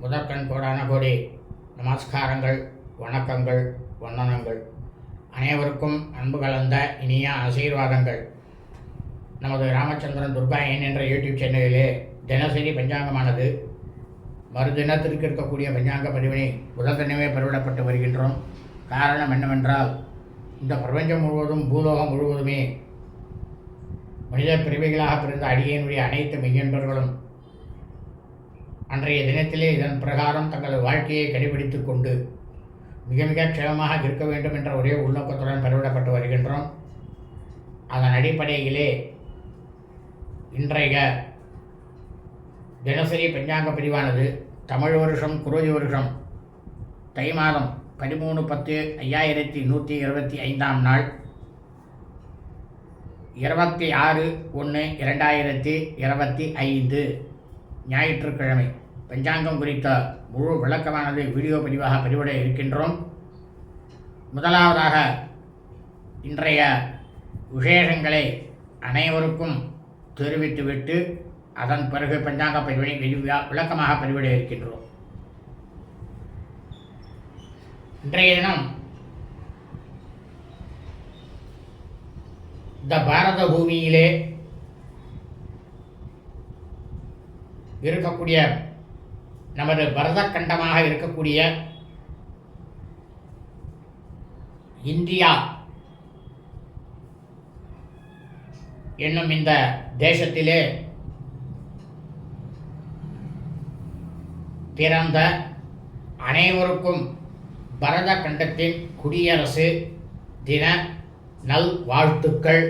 முதற்கண் கோடான கோடி நமஸ்காரங்கள் வணக்கங்கள் வந்தனங்கள். அனைவருக்கும் அன்பு கலந்த இனிய ஆசீர்வாதங்கள். நமது ராமச்சந்திரன் துர்காயன் என்ற யூடியூப் சேனலிலே தினசரி பஞ்சாங்கமானது. மறுதினத்திற்கு இருக்கக்கூடிய பஞ்சாங்க பதிவினை முதல் பெருவிடப்பட்டு வருகின்றோம். காரணம் என்னவென்றால் இந்த பிரபஞ்சம் முழுவதும் பூலோகம் முழுவதுமே மனித பிரிவைகளாக பிறந்த அடியனுடைய அனைத்து மெய்யன்பர்களும் அன்றைய தினத்திலே இதன் பிரகாரம் தங்கள் வாழ்க்கையை கடைபிடித்து கொண்டு மிக மிக க்ஷேமமாக இருக்க வேண்டும் என்ற ஒரே உள்நோக்கத்துடன் பெருவிடப்பட்டு வருகின்றோம். அதன் அடிப்படையிலே இன்றைய தினசரி பஞ்சாங்க பிரிவானது தமிழ் வருஷம் குரோதி வருஷம் தை மாதம் பதிமூணு பத்து ஐயாயிரத்தி நூற்றி இருபத்தி ஐந்தாம் நாள் இருபத்தி ஆறு ஒன்று இரண்டாயிரத்தி இருபத்தி ஐந்து. ஞாயிற்றுக்கிழமை. பஞ்சாங்கம் குறித்த முழு விளக்கமானது வீடியோ பதிவாக பதிவிட இருக்கின்றோம். முதலாவதாக இன்றைய விசேஷங்களை அனைவருக்கும் தெரிவித்துவிட்டு அதன் பிறகு பஞ்சாங்க பதிவினை விளக்கமாக பதிவிட இருக்கின்றோம். இன்றைய தினம் இந்த பாரத பூமியிலே இருக்கக்கூடிய நமது பரத கண்டமாக இருக்கக்கூடிய இந்தியா என்னும் இந்த தேசத்திலே பிறந்த அனைவருக்கும் பரத கண்டத்தின் குடியரசு தின நல் வாழ்த்துக்கள்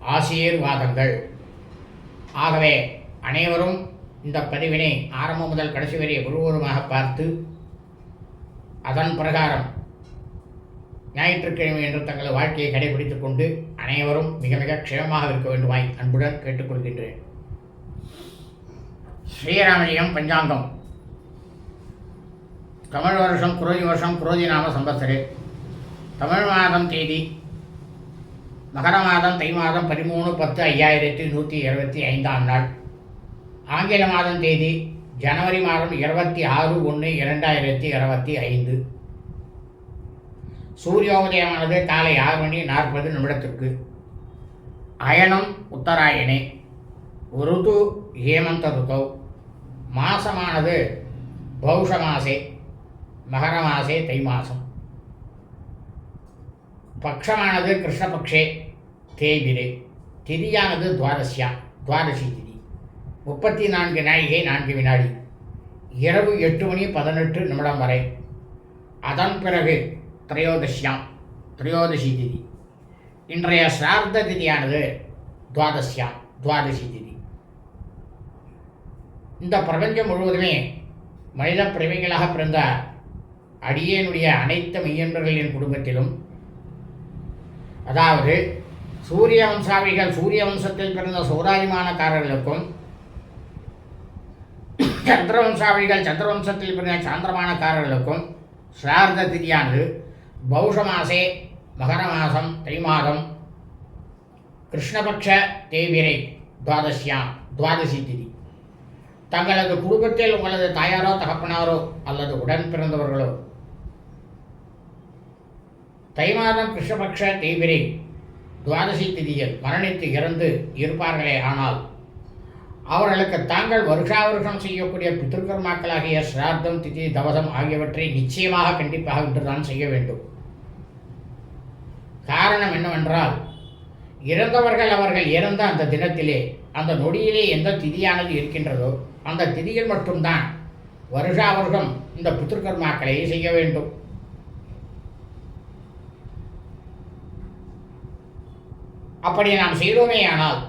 ஆசீர்வாதங்கள். ஆகவே அனைவரும் இந்த பதிவினை ஆரம்பம் முதல் கடைசி வரை முழுவதுமாக பார்த்து அதன் பிரகாரம் ஞாயிற்றுக்கிழமை என்று தங்கள் வாழ்க்கையை கடைபிடித்துக் கொண்டு அனைவரும் மிக மிக க்ஷேமமாக இருக்க வேண்டுமாய் அன்புடன் கேட்டுக்கொள்கின்றேன். ஸ்ரீராமஜயம் பஞ்சாங்கம். தமிழ் வருஷம் குரோதி வருஷம் குரோதி நாம சம்பத்சரே. தமிழ் மாதம் தேதி மகர மாதம் தை மாதம் பதிமூணு பத்து ஐயாயிரத்தி நூற்றி இருபத்தி ஐந்தாம் நாள். ஆங்கில மாதம் தேதி ஜனவரி மாதம் இருபத்தி ஆறு ஒன்று இரண்டாயிரத்தி இருபத்தி ஐந்து. சூரியோதயமானது காலை ஆறு மணி நாற்பது நிமிடத்திற்கு. அயனம் உத்தராயணே. ருது ஹேமந்த ருதௌ மாசமானது பௌஷ மாசே மகர மாசே தை மாசம். பக்ஷமானது கிருஷ்ணபக்ஷே தேய்பிரே. திதியானது துவாதசியா துவாதசி திதி. முப்பத்தி நான்கு நாழிகை நான்கு வினாடி. இரவு எட்டு மணி பதினெட்டு நிமிடம் வரை. அதன் பிறகு திரையோதசியாம். திரையோதசி திதி. இன்றைய சார்த திதியானது துவாதசியாம். துவாதசி திதி. இந்த பிரபஞ்சம் முழுவதுமே மனித பிரமிகளாக பிறந்த அடியேனுடைய அனைத்து மெய்யன்பர்களின் குடும்பத்திலும் அதாவது சூரிய வம்சாவிகள் சூரிய வம்சத்தில் பிறந்த சௌராஜிமானக்காரர்களுக்கும் சந்திரவம்சாவிகள் சந்திரவம்சத்தில் பிறந்த சாந்திரமானக்காரர்களுக்கும் சிரார்த்த திதியானது பௌஷ மாசே மகர மாதம் தை மாதம் கிருஷ்ணபக்ஷ தேவிரை துவாதசியாம் துவாதசி திதி. தங்களது குடும்பத்தில் உங்களது தாயாரோ தகப்பனாரோ அல்லது உடன் பிறந்தவர்களோ தை மாதம் கிருஷ்ணபக்ஷ தேவிரை துவாதசி திதியில் மரணித்து இறந்து இருப்பார்களே ஆனால் அவர்களுக்கு தாங்கள் வருஷா வருஷம் செய்யக்கூடிய பித்திருக்கர்மாக்களாகிய சிரார்த்தம் திதி தவசம் ஆகியவற்றை நிச்சயமாக கண்டிப்பாக இன்றுதான் செய்ய வேண்டும். காரணம் என்னவென்றால் இறந்தவர்கள் அவர்கள் இறந்த அந்த தினத்திலே அந்த நொடியிலே எந்த திதியானது இருக்கின்றதோ அந்த திதியில் மட்டும்தான் வருஷா வருஷம் இந்த பித்திருக்கர்மாக்களை செய்ய வேண்டும். அப்படி நாம் செய்தோமே ஆனால்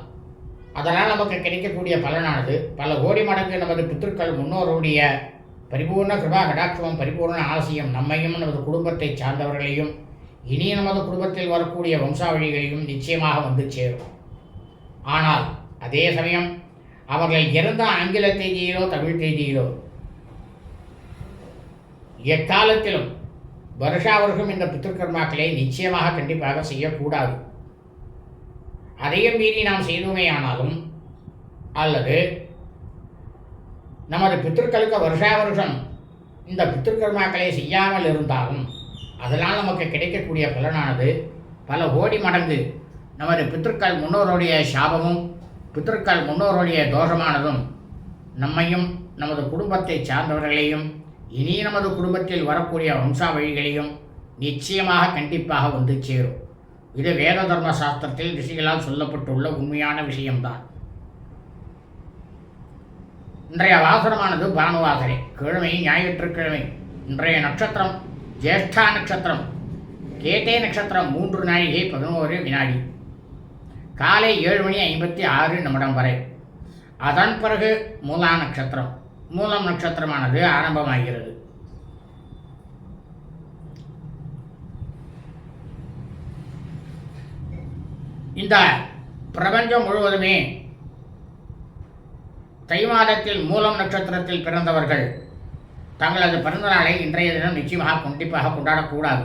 அதனால் நமக்கு கிடைக்கக்கூடிய பலனானது பல கோடி மடங்கு நமது பித்திருக்கள் முன்னோருடைய பரிபூர்ண கிருபா கடாட்சமும் பரிபூர்ண ஆசியம் நம்மையும் நமது குடும்பத்தை சார்ந்தவர்களையும் இனி நமது குடும்பத்தில் வரக்கூடிய வம்சாவழிகளையும் நிச்சயமாக வந்து சேரும். ஆனால் அதே சமயம் அவர்கள் இறந்த ஆங்கில தேதியிலோ தமிழ் தேதியிலோ எக்காலத்திலும் வருஷா வருஷம் இந்த பித்திருக்கர்மாக்களை நிச்சயமாக கண்டிப்பாக செய்யக்கூடாது. அதையும் மீறி நாம் செய்தோமே ஆனாலும் அல்லது நமது பித்திருக்களுக்கு வருஷா வருஷம் இந்த பித்திருக்கர்மாக்களை செய்யாமல் இருந்தாலும் அதனால் நமக்கு கிடைக்கக்கூடிய பலனானது பல ஓடி மடங்கு நமது பித்திருக்கள் முன்னோருடைய சாபமும் பித்திருக்கள் முன்னோருடைய தோஷமானதும் நம்மையும் நமது குடும்பத்தை சார்ந்தவர்களையும் இனி நமது குடும்பத்தில் வரக்கூடிய வம்சாவழிகளையும் நிச்சயமாக கண்டிப்பாக வந்து சேரும். இது வேத தர்ம சாஸ்திரத்தில் ரிஷிகளால் சொல்லப்பட்டுள்ள உண்மையான விஷயம்தான். இன்றைய வாசனமானது பானுவாசனை கிழமை ஞாயிற்றுக்கிழமை இன்றைய நட்சத்திரம் ஜேஷ்டா நட்சத்திரம் கேட்டே நட்சத்திரம் மூன்று நாழிகை பதினோரு வினாடி. காலை ஏழு மணி ஐம்பத்தி ஆறு நிமிடம் வரை. அதன் பிறகு மூலா நட்சத்திரம். மூலம் நட்சத்திரமானது ஆரம்பமாகிறது. இந்த பிரபஞ்சம் முழுவதுமே தை மாதத்தில் மூலம் நட்சத்திரத்தில் பிறந்தவர்கள் தங்களது பிறந்த நாளை இன்றைய தினம் நிச்சயமாக கண்டிப்பாக கொண்டாடக்கூடாது.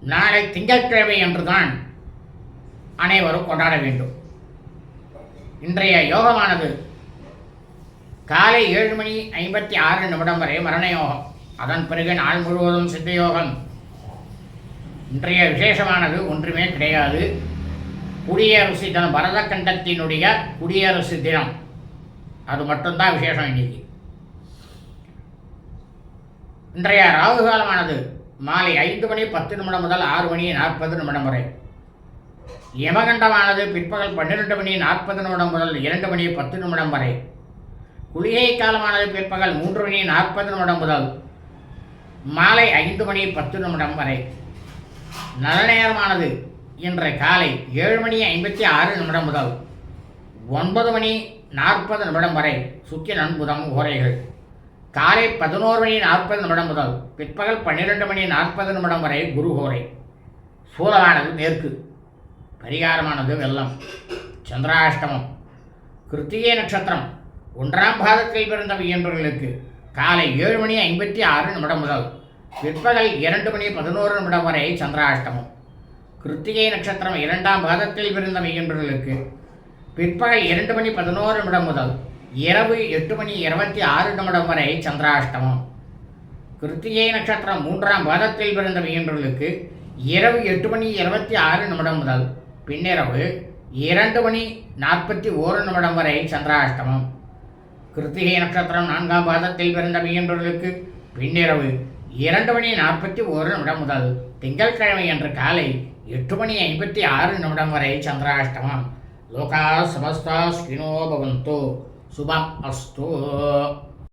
நாளை திங்கட்கிழமை என்றுதான் அனைவரும் கொண்டாட வேண்டும். இன்றைய யோகமானது காலை ஏழு மணி ஐம்பத்தி ஆறு நிமிடம் வரை மரண யோகம். அதன் பிறகு நாள் முழுவதும் சித்த யோகம். இன்றைய விசேஷமானது ஒன்றுமே கிடையாது. குடியரசு தினம் பரதக்கண்டத்தினுடைய குடியரசு தினம். அது மட்டும்தான் விசேஷம் இன்னைக்கு. இன்றைய ராகு காலமானது மாலை ஐந்து மணி பத்து நிமிடம் முதல் ஆறு மணி நாற்பது நிமிடம் வரை. யமகண்டமானது பிற்பகல் பன்னிரெண்டு மணி நாற்பது நிமிடம் முதல் இரண்டு மணி பத்து நிமிடம் வரை. குளிகை காலமானது பிற்பகல் மூன்று மணி நாற்பது நிமிடம் முதல் மாலை ஐந்து மணி பத்து நிமிடம் வரை. நல்ல நேரமானது இன்று காலை ஏழு மணி ஐம்பத்தி ஆறு நிமிடம் முதல் ஒன்பது மணி நாற்பது நிமிடம் வரை சுக்கிய நண்புதம் ஓரைகள். காலை பதினோரு மணி நாற்பது நிமிடம் முதல் பிற்பகல் பன்னிரெண்டு மணி நாற்பது நிமிடம் வரை குரு ஹோரை சூலமானது மேற்கு பரிகாரமானது வெள்ளம். சந்திராஷ்டமம். கிருத்திகை நட்சத்திரம். ஒன்றாம் பாதத்தில் பிறந்த வியன்பர்களுக்கு காலை ஏழு மணி ஐம்பத்தி ஆறு நிமிடம் முதல் பிற்பகல் இரண்டு மணி பதினோரு நிமிடம் வரை சந்திராஷ்டமம். கிருத்திகை நட்சத்திரம் இரண்டாம் பாதத்தில் பிறந்த மையன்பர்களுக்கு பிற்பகல் இரண்டு மணி பதினோரு நிமிடம் முதல் இரவு எட்டு மணி இருபத்தி ஆறு நிமிடம் வரை சந்திராஷ்டமம். கிருத்திகை நட்சத்திரம் மூன்றாம் பாதத்தில் பிறந்த மையன்பர்களுக்கு இரவு எட்டு மணி இருபத்தி ஆறு நிமிடம் முதல் பின்னிரவு இரண்டு மணி நாற்பத்தி ஓரு நிமிடம் வரை சந்திராஷ்டமம். கிருத்திகை நட்சத்திரம் நான்காம் பாதத்தில் பிறந்த மையன்பர்களுக்கு பின்னிரவு இரண்டு மணி நாற்பத்தி ஒரு நிமிடம் முதல் திங்கட்கிழமை அன்று காலை எட்டு மணி ஐம்பத்தி ஆறு நிமிடம் வரை சந்திராஷ்டமம். லோகா சமஸ்தா ஸ்கினோ பவந்தோ. சுபம் அஸ்தோ.